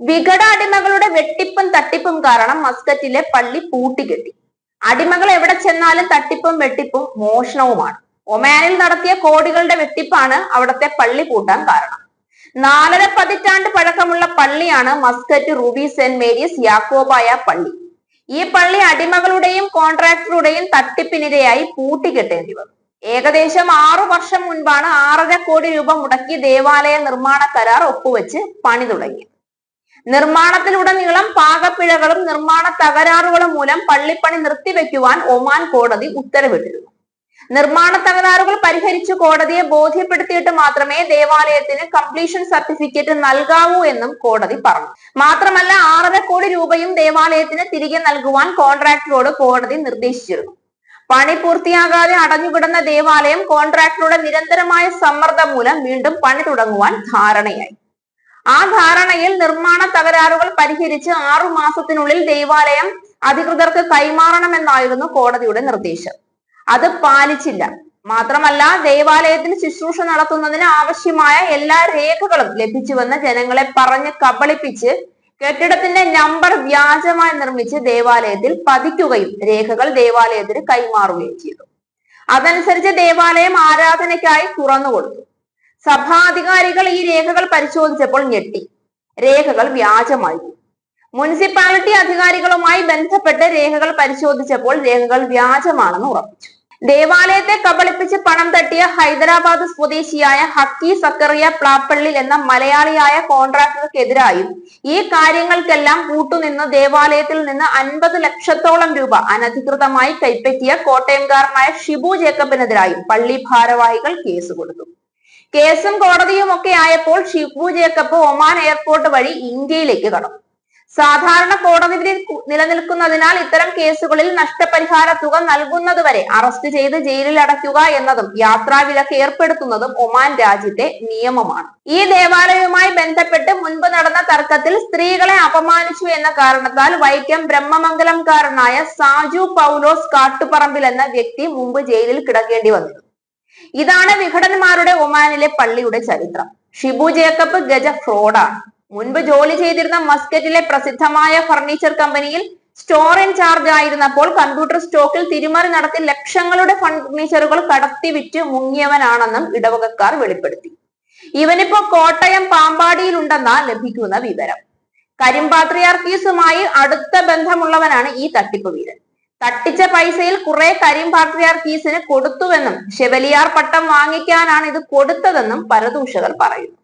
വിഘട അടിമകളുടെ വെട്ടിപ്പും തട്ടിപ്പും കാരണം മസ്കറ്റിലെ പള്ളി പൂട്ടിക്കെട്ടി. അടിമകൾ എവിടെ ചെന്നാലും തട്ടിപ്പും വെട്ടിപ്പും മോഷണവുമാണ്. ഒമാനിൽ നടത്തിയ കോടികളുടെ വെട്ടിപ്പാണ് അവിടത്തെ പള്ളി പൂട്ടാൻ കാരണം. നാലര പതിറ്റാണ്ട് പഴക്കമുള്ള പള്ളിയാണ് Muscat Ruby Saint Mary's Yakobaya പള്ളി. ഈ പള്ളി അടിമകളുടെയും കോൺട്രാക്ടറുടെയും തട്ടിപ്പിനിരയായി പൂട്ടിക്കെട്ടേണ്ടി വന്നു. ഏകദേശം ആറു വർഷം മുൻപാണ് ആറര കോടി രൂപ മുടക്കി ദേവാലയ നിർമ്മാണ കരാർ ഒപ്പുവെച്ച് പണി തുടങ്ങി നിർമ്മാണത്തിലുടനീളം പാകപ്പിഴകളും നിർമ്മാണ തകരാറുകളും മൂലം പള്ളിപ്പണി നിർത്തിവെക്കുവാൻ ഒമാൻ കോടതി ഉത്തരവിട്ടിരുന്നു. നിർമ്മാണ തകരാറുകൾ പരിഹരിച്ചു കോടതിയെ ബോധ്യപ്പെടുത്തിയിട്ട് മാത്രമേ ദേവാലയത്തിന് കംപ്ലീഷൻ സർട്ടിഫിക്കറ്റ് നൽകാവൂ എന്നും കോടതി പറഞ്ഞു. മാത്രമല്ല ആറര കോടി രൂപയും ദേവാലയത്തിന് തിരികെ നൽകുവാൻ കോൺട്രാക്ടറോട് കോടതി നിർദ്ദേശിച്ചിരുന്നു. പണി പൂർത്തിയാകാതെ അടഞ്ഞുകിടന്ന ദേവാലയം കോൺട്രാക്ടറുടെ നിരന്തരമായ സമ്മർദ്ദം മൂലം വീണ്ടും പണി തുടങ്ങുവാൻ ധാരണയായി. ആ ധാരണയിൽ നിർമ്മാണ തകരാറുകൾ പരിഹരിച്ച് ആറു മാസത്തിനുള്ളിൽ ദേവാലയം അധികൃതർക്ക് കൈമാറണമെന്നായിരുന്നു കോടതിയുടെ നിർദ്ദേശം. അത് പാലിച്ചില്ല. മാത്രമല്ല ദേവാലയത്തിന് ശുശ്രൂഷ നടത്തുന്നതിന് ആവശ്യമായ എല്ലാ രേഖകളും ലഭിച്ചുവെന്ന് ജനങ്ങളെ പറഞ്ഞ് കബളിപ്പിച്ച് കെട്ടിടത്തിന്റെ നമ്പർ വ്യാജമായി നിർമ്മിച്ച് ദേവാലയത്തിൽ പതിക്കുകയും രേഖകൾ ദേവാലയത്തിന് കൈമാറുകയും ചെയ്തു. അതനുസരിച്ച് ദേവാലയം ആരാധനയ്ക്കായി തുറന്നുകൊടുത്തു. സഭാധികാരികൾ ഈ രേഖകൾ പരിശോധിച്ചപ്പോൾ ഞെട്ടി. രേഖകൾ വ്യാജമായി. മുനിസിപ്പാലിറ്റി അധികാരികളുമായി ബന്ധപ്പെട്ട് രേഖകൾ പരിശോധിച്ചപ്പോൾ രേഖകൾ വ്യാജമാണെന്ന് ഉറപ്പിച്ചു. ദേവാലയത്തെ കബളിപ്പിച്ച് പണം തട്ടിയ ഹൈദരാബാദ് സ്വദേശിയായ ഹക്കി സക്കറിയ പ്ലാപ്പള്ളിൽ എന്ന മലയാളിയായ കോൺട്രാക്ടർക്കെതിരായും ഈ കാര്യങ്ങൾക്കെല്ലാം കൂട്ടുനിന്ന് ദേവാലയത്തിൽ നിന്ന് അൻപത് ലക്ഷത്തോളം രൂപ അനധികൃതമായി കൈപ്പറ്റിയ കോട്ടയംകാരനായ ഷിബു ജേക്കബിനെതിരായും പള്ളി ഭാരവാഹികൾ കേസ് കൊടുത്തു. കേസും കോടതിയും ഒക്കെ ആയപ്പോൾ ഷിബു ജേക്കബ് ഒമാൻ എയർപോർട്ട് വഴി ഇന്ത്യയിലേക്ക് കടന്നു. സാധാരണ കോടതി വിധി നിലനിൽക്കുന്നതിനാൽ ഇത്തരം കേസുകളിൽ നഷ്ടപരിഹാര തുക നൽകുന്നതുവരെ അറസ്റ്റ് ചെയ്ത് ജയിലിൽ അടയ്ക്കുക എന്നതും യാത്രാവിലക്ക് ഏർപ്പെടുത്തുന്നതും ഒമാൻ രാജ്യത്തെ നിയമമാണ്. ഈ ദേവാലയവുമായി ബന്ധപ്പെട്ട് മുൻപ് നടന്ന തർക്കത്തിൽ സ്ത്രീകളെ അപമാനിച്ചു എന്ന കാരണത്താൽ വൈക്കം ബ്രഹ്മമംഗലംകാരനായ സാജു പൗലോസ് കാട്ടുപറമ്പിൽ എന്ന വ്യക്തി മുമ്പ് ജയിലിൽ കിടക്കേണ്ടി വന്നിരുന്നു. ഇതാണ് വിഘടന്മാരുടെ ഒമാനിലെ പള്ളിയുടെ ചരിത്രം. ഷിബു ജേക്കബ് ഗജ ഫ്രോഡാണ്. മുൻപ് ജോലി ചെയ്തിരുന്ന മസ്കറ്റിലെ പ്രസിദ്ധമായ ഫർണിച്ചർ കമ്പനിയിൽ സ്റ്റോർ ഇൻ ചാർജ് ആയിരുന്നപ്പോൾ കമ്പ്യൂട്ടർ സ്റ്റോക്കിൽ തിരിമറി നടത്തി ലക്ഷങ്ങളുടെ ഫർണിച്ചറുകൾ കടത്തി വിറ്റ് മുങ്ങിയവനാണെന്നും ഇടവകക്കാർ വെളിപ്പെടുത്തി. ഇവനിപ്പോ കോട്ടയം പാമ്പാടിയിലുണ്ടെന്നാ ലഭിക്കുന്ന വിവരം. കരിമ്പാത്രിയാർക്കീസുമായി അടുത്ത ബന്ധമുള്ളവനാണ് ഈ തട്ടിപ്പ് വീരൻ. തട്ടിച്ച പൈസയിൽ കുറെ കരിം പാട്രിയാർക്കീസിന് കൊടുത്തുവെന്നും ഷെവലിയാർ പട്ടം വാങ്ങിക്കാനാണ് ഇത് കൊടുത്തതെന്നും പരദൂഷകർ പറയുന്നു.